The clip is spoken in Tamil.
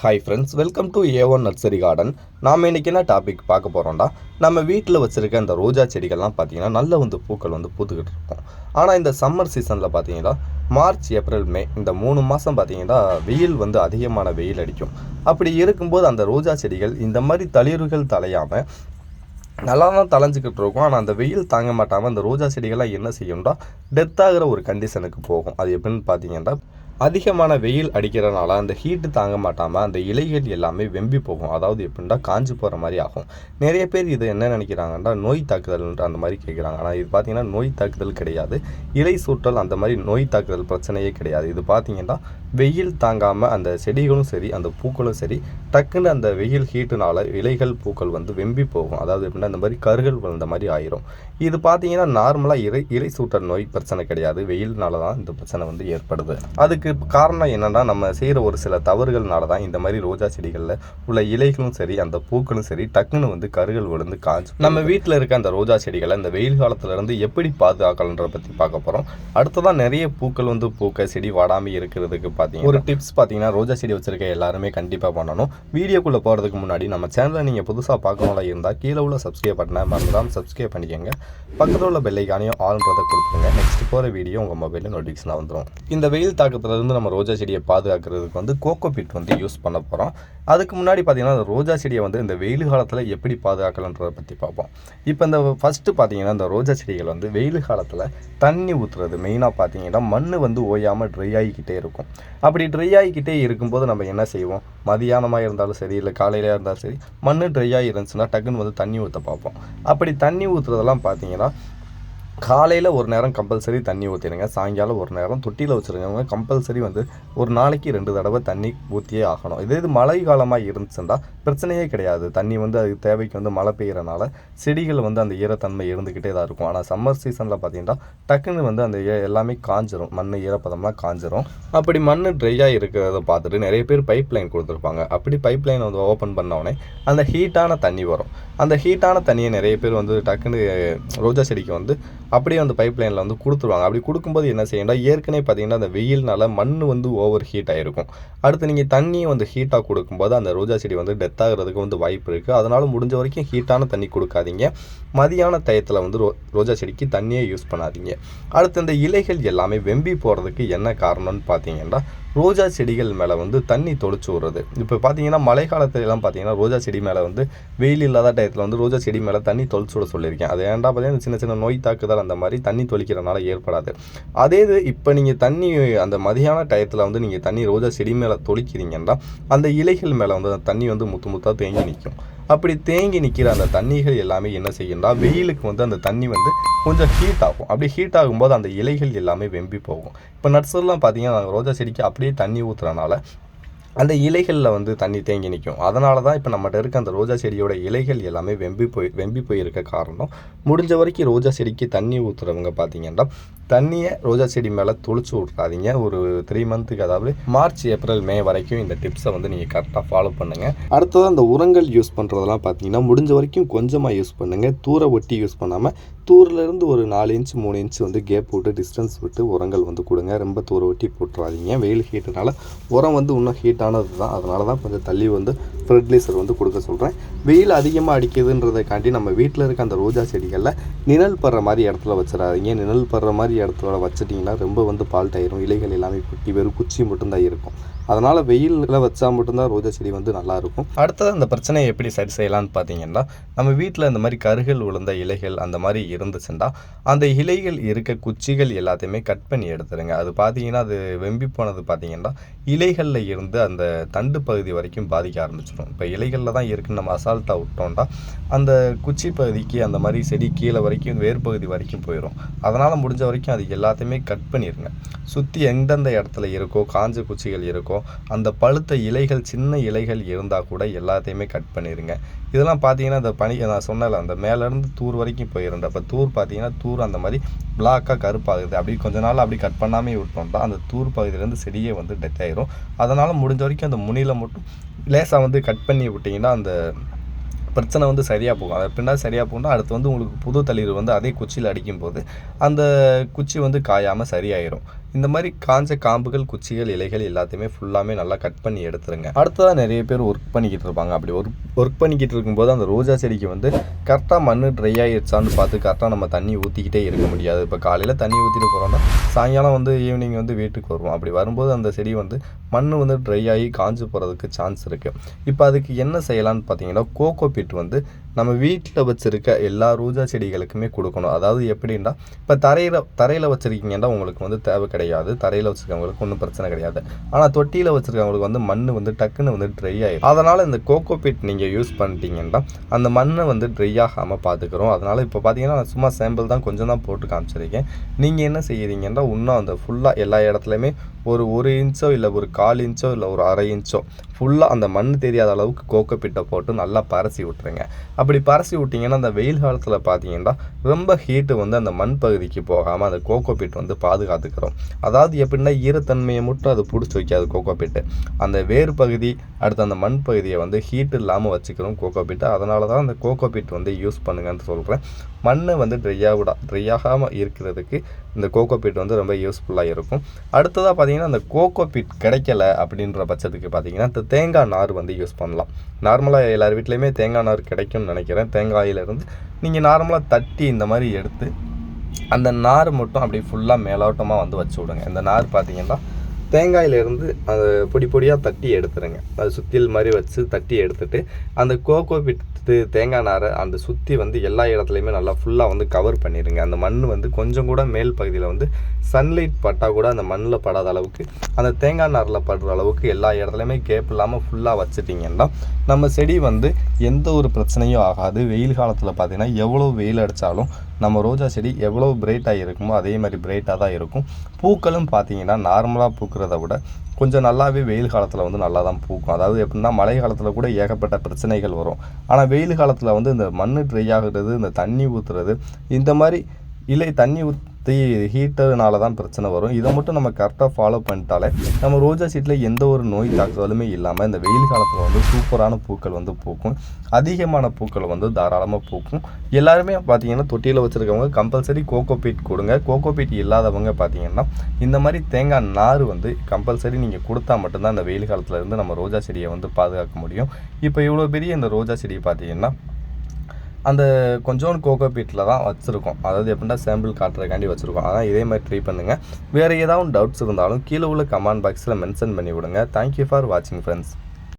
Hi friends welcome to A one nursery garden நாம் இன்றைக்கி என்ன டாபிக் பார்க்க போகிறோம்டா நம்ம வீட்டில் வச்சுருக்க அந்த ரோஜா செடிகள்லாம் பார்த்திங்கன்னா நல்ல வந்து பூக்கள் வந்து பூத்துக்கிட்டு இருக்கும். ஆனால் இந்த சம்மர் சீசனில் பார்த்தீங்கன்னா மார்ச் ஏப்ரல் மே இந்த மூணு மாதம் பார்த்தீங்கன்னா வெயில் வந்து அதிகமான வெயில் அடிக்கும். அப்படி இருக்கும்போது அந்த ரோஜா செடிகள் இந்த மாதிரி தளிர்கள் தலையாமல் நல்லா தான் தலைஞ்சிக்கிட்டு இருக்கும். ஆனால் அந்த வெயில் தாங்க மாட்டாமல் அந்த ரோஜா செடிகள்லாம் என்ன செய்யும்னா டெத்தாகிற ஒரு கண்டிஷனுக்கு போகும். அது எப்படின்னு பார்த்தீங்கன்னா அதிகமான வெயில் அடிக்கிறனால அந்த ஹீட்டு தாங்க மாட்டாமல் அந்த இலைகள் எல்லாமே வெம்பி போகும். அதாவது எப்படின்னா காஞ்சு போகிற மாதிரி ஆகும். நிறைய பேர் இது என்ன நினைக்கிறாங்கன்னா நோய் தாக்குதல்ன்ற அந்த மாதிரி கேட்குறாங்க ஆனால் இது பார்த்தீங்கன்னா நோய் தாக்குதல் கிடையாது. இலை சூட்டல் அந்த மாதிரி நோய் தாக்குதல் பிரச்சனையே கிடையாது. இது பார்த்தீங்கன்னா வெயில் தாங்காமல் அந்த செடிகளும் சரி அந்த பூக்களும் சரி டக்குன்னு அந்த வெயில் ஹீட்டுனால இலைகள் பூக்கள் வந்து வெம்பி போகும். அதாவது எப்படின்னா இந்த மாதிரி கருகள் வளர்ந்த மாதிரி ஆயிரும். இது பார்த்தீங்கன்னா நார்மலாக இலை இலை சூட்டல் நோய் பிரச்சனை கிடையாது. வெயில்னால தான் இந்த பிரச்சனை வந்து ஏற்படுது. அதுக்கு காரணம் என்னென்னா நம்ம செய்கிற ஒரு சில தவறுகள்னால தான் இந்த மாதிரி ரோஜா செடிகளில் உள்ள இலைகளும் சரி அந்த பூக்களும் சரி டக்குன்னு வந்து கருகள் விழுந்து காஞ்சு நம்ம வீட்டில் இருக்க அந்த ரோஜா செடிகளை இந்த வெயில் காலத்துலேருந்து எப்படி பாதுகாக்கலன்றத பற்றி பார்க்க போகிறோம் அடுத்ததான் நிறைய பூக்கள் வந்து பூக்க செடி வாடாமல் இருக்கிறதுக்கு பார்த்தீங்க ஒரு டிப்ஸ் பார்த்தீங்கன்னா ரோஜா செடி வச்சுருக்க எல்லாருமே கண்டிப்பாக பண்ணணும். வீடியோக்குள்ளே போகிறதுக்கு முன்னாடி நம்ம சேனலை நீங்கள் புதுசாக பார்க்கணும்ல இருந்தால் கீழே உள்ள சப்ஸ்கிரைப் பண்ண மறந்துடாமல் சப்ஸ்கிரைப் பண்ணிக்கோங்க. பக்கத்தில் உள்ள பெல்லைக்கானையும் ஆல்ன்றதை கொடுத்துருங்க. நெக்ஸ்ட் போகிற வீடியோ உங்கள் மொபைலில் நோட்டிஃபிகேஷனாக வந்துடும் இந்த வெயில் தாக்கத்துலேருந்து நம்ம ரோஜா செடியை பாதுகாக்கிறதுக்கு வந்து கோகோ பிட் வந்து யூஸ் பண்ண போகிறோம் அதுக்கு முன்னாடி பார்த்தீங்கன்னா அந்த ரோஜா செடியை வந்து இந்த வெயில் காலத்தில் எப்படி பாதுகாக்கலான்றதை பற்றி பார்ப்போம் இப்போ இந்த ஃபஸ்ட்டு பார்த்தீங்கன்னா இந்த ரோஜா செடிகள் வந்து வெயில் காலத்தில் தண்ணி ஊற்றுறது மெயினாக பார்த்தீங்கன்னா மண் வந்து ஓயாமல் ட்ரை ஆகிக்கிட்டே இருக்கும். அப்படி ட்ரை ஆகிக்கிட்டே இருக்கும்போது நம்ம என்ன செய்வோம்? மதியானமாக இருந்தாலும் சரி இல்லை காலையில இருந்தாலும் சரி மண் ட்ரை ஆகி இருந்துச்சுன்னா டக்குன்னு வந்து தண்ணி ஊற்ற பார்ப்போம். அப்படி தண்ணி ஊற்றுறதெல்லாம் பார்த்தீங்கன்னா காலையில் ஒரு நேரம் கம்பல்சரி தண்ணி ஊற்றிடுங்க சாயங்காலம் ஒரு நேரம் தொட்டியில் வச்சுருக்கவங்க கம்பல்சரி வந்து ஒரு நாளைக்கு ரெண்டு தடவை தண்ணி ஊற்றியே ஆகணும். இதே இது மழை காலமாக இருந்துச்சுன்னா பிரச்சனையே கிடையாது. தண்ணி வந்து அதுக்கு தேவைக்கு வந்து மழை பெய்கிறனால செடிகள் வந்து அந்த ஈரத்தன்மை இருந்துக்கிட்டே தான் இருக்கும். ஆனால் சம்மர் சீசனில் பார்த்தீங்கன்னா டக்குன்னு வந்து அந்த எல்லாமே காஞ்சிரும். மண் ஈரப்பதம்லாம் காஞ்சிரும். அப்படி மண் ட்ரையாக இருக்கிறத பார்த்துட்டு நிறைய பேர் பைப் லைன் கொடுத்துருப்பாங்க. அப்படி பைப் லைன் வந்து ஓப்பன் பண்ணோடனே அந்த ஹீட்டான தண்ணி வரும். அந்த ஹீட்டான தண்ணியை நிறைய பேர் வந்து டக்குன்னு ரோஜா செடிக்கு வந்து அப்படியே வந்து பைப் லைனில் வந்து கொடுத்துருவாங்க. அப்படி கொடுக்கும்போது என்ன செய்யணும்னா ஏற்கனவே பார்த்தீங்கன்னா அந்த வெயில்னால மண் வந்து ஓவர் ஹீட் ஆகிருக்கும் அடுத்து நீங்கள் தண்ணியை வந்து ஹீட்டாக கொடுக்கும்போது அந்த ரோஜா செடி வந்து டெத் ஆகிறதுக்கு வந்து வாய்ப்பு இருக்குது அதனால் முடிஞ்ச வரைக்கும் ஹீட்டான தண்ணி கொடுக்காதீங்க. மதியான டயத்தில் வந்து ரோ ரோஜா செடிக்கு தண்ணியே யூஸ் பண்ணாதீங்க. அடுத்து இந்த இலைகள் எல்லாமே வெம்பி போகிறதுக்கு என்ன காரணம்னு பார்த்தீங்கன்னா ரோஜா செடிகள் மேலே வந்து தண்ணி தொளிச்சு விடுறது. இப்போ பார்த்தீங்கன்னா மழை பார்த்தீங்கன்னா ரோஜா செடி மேலே வந்து வெயில் இல்லாத டயத்தில் வந்து ரோஜா செடி மேலே தண்ணி தொளிச்சு விட சொல்லியிருக்கேன். அது ஏன்டா பார்த்தீங்கன்னா சின்ன சின்ன நோய் தாக்குதல் அந்த மாதிரி தண்ணி தொளிக்கிறனால ஏற்படாது. அதே இது இப்போ நீங்கள் தண்ணி அந்த மதியான டயத்தில் வந்து நீங்கள் தண்ணி ரோஜா செடி மேலே தொளிக்கிறீங்கன்னா அந்த இலைகள் மேலே வந்து அந்த தண்ணி வந்து முத்து முத்தாக தேங்கி நிற்கும் அப்படி தேங்கி நிற்கிற அந்த தண்ணிகள் எல்லாமே என்ன செய்யும்னா வெயிலுக்கு வந்து அந்த தண்ணி வந்து கொஞ்சம் ஹீட் ஆகும். அப்படி ஹீட் ஆகும்போது அந்த இலைகள் எல்லாமே வெம்பி போகும். இப்போ நட்ஸெல்லாம் பார்த்தீங்கன்னா ரோஜா செடிக்கு அப்படியே தண்ணி ஊற்றுறனால அந்த இலைகளில் வந்து தண்ணி தேங்கி நிற்கும் அதனால தான் இப்போ நம்மகிட்ட இருக்க அந்த ரோஜா செடியோட இலைகள் எல்லாமே வெம்பி போய் வெம்பி போயிருக்க காரணம் முடிஞ்ச வரைக்கும் ரோஜா செடிக்கு தண்ணி ஊற்றுறவங்க பார்த்தீங்கன்னா தண்ணியை ரோஜா செடி மேலே தொளிச்சு விட்றாதீங்க ஒரு த்ரீ மந்த்துக்கு அதாவது மார்ச் ஏப்ரல் மே வரைக்கும் இந்த டிப்ஸை வந்து நீங்கள் கரெக்டாக ஃபாலோ பண்ணுங்கள் அடுத்தது அந்த உரங்கள் யூஸ் பண்ணுறதெல்லாம் பார்த்தீங்கன்னா முடிஞ்ச வரைக்கும் கொஞ்சமாக யூஸ் பண்ணுங்கள் தூர ஒட்டி யூஸ் பண்ணாமல் தூரிலேருந்து ஒரு நாலு இன்ச் மூணு இன்ச் வந்து கேப் விட்டு டிஸ்டன்ஸ் விட்டு உரங்கள் வந்து கொடுங்க. ரொம்ப தூர ஒட்டி போட்டுறாதீங்க. வெயில் ஹீட்டுனால உரம் வந்து இன்னும் ஹீட்டானது தான் அதனால தான் கொஞ்சம் தள்ளி வந்து ஃபெர்டிலைசர் வந்து கொடுக்க சொல்கிறேன் வெயில் அதிகமாக அடிக்குதுன்றதைக்காண்டி நம்ம வீட்டில் இருக்க அந்த ரோஜா செடிகளில் நிழல் படுற மாதிரி இடத்துல வச்சிடாதீங்க. நிழல் படுற மாதிரி இடத்துல வச்சிட்டிங்கன்னா ரொம்ப வந்து பால்ட் ஆயிரும். இலைகள் எல்லாமே குட்டி வெறும் குச்சி மட்டும்தான் இருக்கும். அதனால் வெயிலில் வச்சா மட்டும்தான் ரோஜா செடி வந்து நல்லாயிருக்கும் அடுத்தது அந்த பிரச்சனையை எப்படி சரி செய்யலாம்னு பார்த்தீங்கன்னா நம்ம வீட்டில் இந்த மாதிரி கருகள் உளுந்த இலைகள் அந்த மாதிரி இருந்துச்சுன்னா அந்த இலைகள் இருக்க குச்சிகள் எல்லாத்தையுமே கட் பண்ணி எடுத்துருங்க. அது பார்த்தீங்கன்னா அது வெம்பி போனது பார்த்தீங்கன்னா இலைகளில் இருந்து அந்த தண்டு பகுதி வரைக்கும் பாதிக்க ஆரம்பிச்சிடும். இப்போ இலைகளில் தான் இருக்குன்னு நம்ம அசால்ட்டாக விட்டோம்னா அந்த குச்சி பகுதிக்கு அந்த மாதிரி செடி கீழே வரைக்கும் வேர் பகுதி வரைக்கும் போயிடும் அதனால் முடிஞ்ச வரைக்கும் அது எல்லாத்தையுமே கட் பண்ணிடுங்க சுற்றி எந்தெந்த இடத்துல இருக்கோ காஞ்ச குச்சிகள் இருக்கோ அந்த பழுத்த இலைகள் சின்ன இலைகள் இருந்தால் கூட எல்லாத்தையுமே கட் பண்ணிடுங்க இதெல்லாம் பார்த்தீங்கன்னா அந்த பனி நான் சொன்னல அந்த மேலேருந்து தூர் வரைக்கும் போயிருந்தேன் அப்போ தூர் பார்த்தீங்கன்னா தூர் அந்த மாதிரி பிளாக்காக கருப்பாகுது. அப்படி கொஞ்ச நாள் அப்படி கட் பண்ணாமே விட்டோம்னா அந்த தூர் பகுதியிலேருந்து செடியே வந்து டெத் ஆயிரும். அதனால் முடிஞ்ச வரைக்கும் அந்த முனியில் மட்டும் லேசாக வந்து கட் பண்ணி விட்டிங்கன்னா அந்த பிரச்சனை வந்து சரியாக போகும். அதை பின்னாடி சரியாக போகும்னா அடுத்து வந்து உங்களுக்கு புது தளிர் வந்து அதே குச்சியில் அடிக்கும்போது அந்த குச்சி வந்து காயாமல் சரியாயிரும். இந்த மாதிரி காஞ்ச காம்புகள் குச்சிகள் இலைகள் எல்லாத்தையுமே ஃபுல்லாமே நல்லா கட் பண்ணி எடுத்துருங்க. அடுத்ததாக நிறைய பேர் ஒர்க் பண்ணிக்கிட்டு இருப்பாங்க. அப்படி ஒர்க் ஒர்க் பண்ணிக்கிட்டு இருக்கும்போது அந்த ரோஜா செடிக்கு வந்து கரெக்டாக மண் ட்ரை ஆகிடுச்சான்னு பார்த்து கரெக்டாக நம்ம தண்ணி ஊற்றிக்கிட்டே இருக்க முடியாது. இப்போ காலையில் தண்ணி ஊற்றிட்டு போகிறோம்னா சாயங்காலம் வந்து ஈவினிங் வந்து வீட்டுக்கு வருவோம். அப்படி வரும்போது அந்த செடி வந்து மண் வந்து ட்ரை ஆகி காஞ்சு போகிறதுக்கு சான்ஸ் இருக்குது இப்போ அதுக்கு என்ன செய்யலான்னு பார்த்தீங்கன்னா கோகோ பிட் வந்து நம்ம வீட்டில் வச்சுருக்க எல்லா ரோஜா செடிகளுக்குமே கொடுக்கணும். அதாவது எப்படின்னா இப்போ தரையில் தரையில் வச்சுருக்கீங்கன்னா உங்களுக்கு வந்து தேவை கிடையாது. தரையில் வச்சுருக்கவங்களுக்கு ஒன்றும் பிரச்சனை கிடையாது. ஆனால் தொட்டியில் வச்சுருக்கவங்களுக்கு வந்து மண் வந்து டக்குன்னு வந்து ட்ரை ஆகிடும் அதனால் இந்த கோகோ பிட் நீங்கள் யூஸ் பண்ணிட்டீங்கன்னா அந்த மண்ணை வந்து ட்ரை ஆகாமல் பார்த்துக்கிறோம் அதனால் இப்போ பார்த்தீங்கன்னா நான் சும்மா சாம்பிள் தான் கொஞ்சம் தான் போட்டு காமிச்சிருக்கேன். நீங்கள் என்ன செய்கிறீங்கன்னா இன்னும் அந்த ஃபுல்லாக எல்லா இடத்துலையுமே ஒரு ஒரு இன்ச்சோ இல்லை ஒரு கால் இன்ச்சோ இல்லை ஒரு அரை இன்ச்சோ. ஃபுல்லாக அந்த மண் தெரியாத அளவுக்கு கோகோ போட்டு நல்லா பரசி விட்ருங்க அப்படி பரசி விட்டிங்கன்னா அந்த வெயில் காலத்தில் பார்த்தீங்கன்னா ரொம்ப ஹீட்டு வந்து அந்த மண் பகுதிக்கு போகாமல் அந்த கோகோ பிட் வந்து பாதுகாத்துக்கிறோம். அதாவது எப்படின்னா ஈரத்தன்மையை மட்டும் அது பிடிச்சி வைக்காது கோகோபிட்டு அந்த வேறு பகுதி அடுத்து அந்த மண் பகுதியை வந்து ஹீட் இல்லாமல் வச்சுக்கிறோம் கோகோ அதனால தான் அந்த கோகோ பிட் வந்து யூஸ் பண்ணுங்கன்னு சொல்கிறேன் மண்ணை வந்து ட்ரை ஆகிடா ட்ரை ஆகாமல் இருக்கிறதுக்கு இந்த கோகோ வந்து ரொம்ப யூஸ்ஃபுல்லாக இருக்கும். அடுத்ததாக பார்த்தீங்கன்னா அந்த கோகோ பிட் கிடைக்கல அப்படின்ற பட்சத்துக்கு பார்த்தீங்கன்னா இந்த தேங்காய் நார் வந்து யூஸ் பண்ணலாம். நார்மலாக எல்லார் வீட்லேயுமே தேங்காய் நார் கிடைக்கும்னு நினைக்கிறேன். தேங்காயிலிருந்து நீங்கள் நார்மலாக தட்டி இந்த மாதிரி எடுத்து அந்த நார் மட்டும் அப்படியே ஃபுல்லாக மேலோட்டமாக வந்து வச்சு விடுங்க. இந்த நார் பார்த்தீங்கன்னா தேங்காயிலேருந்து அதை பொடி பொடியாக தட்டி எடுத்துருங்க. அது சுத்தியல் மாதிரி வச்சு தட்டி எடுத்துட்டு அந்த கோகோ ஃபஸ்ட்டு தேங்காய் நாரை அந்த சுற்றி வந்து எல்லா இடத்துலையுமே நல்லா ஃபுல்லாக வந்து கவர் பண்ணிடுங்க அந்த மண் வந்து கொஞ்சம் கூட மேல் பகுதியில் வந்து சன்லைட் பட்டால் கூட அந்த மண்ணில் படாத அளவுக்கு அந்த தேங்காய் நாரில் படுற அளவுக்கு எல்லா இடத்துலையுமே கேப் இல்லாமல் ஃபுல்லாக வச்சுட்டிங்கன்னா நம்ம செடி வந்து எந்த ஒரு பிரச்சனையும் ஆகாது. வெயில் காலத்தில் பார்த்திங்கன்னா எவ்வளோ வெயில் அடித்தாலும் நம்ம ரோஜா செடி எவ்வளோ பிரைட்டாக இருக்குமோ அதே மாதிரி பிரைட்டாக தான் இருக்கும். பூக்களும் பார்த்தீங்கன்னா நார்மலாக பூக்கிறத விட கொஞ்சம் நல்லாவே வெயில் காலத்தில் வந்து நல்லா தான் பூக்கும். அதாவது எப்படின்னா மழை காலத்தில் கூட ஏகப்பட்ட பிரச்சனைகள் வரும். ஆனால் வெயில் காலத்தில் வந்து இந்த மண் ட்ரை ஆகுறது இந்த தண்ணி ஊற்றுறது இந்த மாதிரி இல்லை தண்ணி ஊத் தீ ஹீட்டர்னால தான் பிரச்சனை வரும். இதை மட்டும் நம்ம கரெக்டாக ஃபாலோ பண்ணிட்டாலே நம்ம ரோஜா சீட்டில் எந்த ஒரு நோய் தாக்குதலுமே இல்லாமல் இந்த வெயில் காலத்தில் வந்து சூப்பரான பூக்கள் வந்து பூக்கும். அதிகமான பூக்கள் வந்து தாராளமாக பூக்கும். எல்லாருமே பார்த்தீங்கன்னா தொட்டியில் வச்சுருக்கவங்க கம்பல்சரி கோகோ பீட் கொடுங்க. கோகோ பீட் இல்லாதவங்க பார்த்தீங்கன்னா இந்த மாதிரி தேங்காய் நார் வந்து கம்பல்சரி நீங்கள் கொடுத்தா மட்டும்தான் இந்த வெயில் காலத்தில் இருந்து நம்ம ரோஜா செடியை வந்து பாதுகாக்க முடியும். இப்போ இவ்வளோ பெரிய இந்த ரோஜா செடி பார்த்தீங்கன்னா அந்த கொஞ்சோண்டு கோகோ பீட்டில் தான் வச்சுருக்கோம். அதாவது எப்படின்னா சாம்பிள் காட்டுறதுக்காண்டி வச்சுருக்கோம். அதான் இதே மாதிரி ட்ரை பண்ணுங்கள் வேறு ஏதாவது டவுட்ஸ் இருந்தாலும் கீழே உள்ள கமெண்ட் பாக்ஸில் மென்ஷன் பண்ணி விடுங்க தேங்க்யூ ஃபார் வாட்சிங் ஃப்ரெண்ட்ஸ்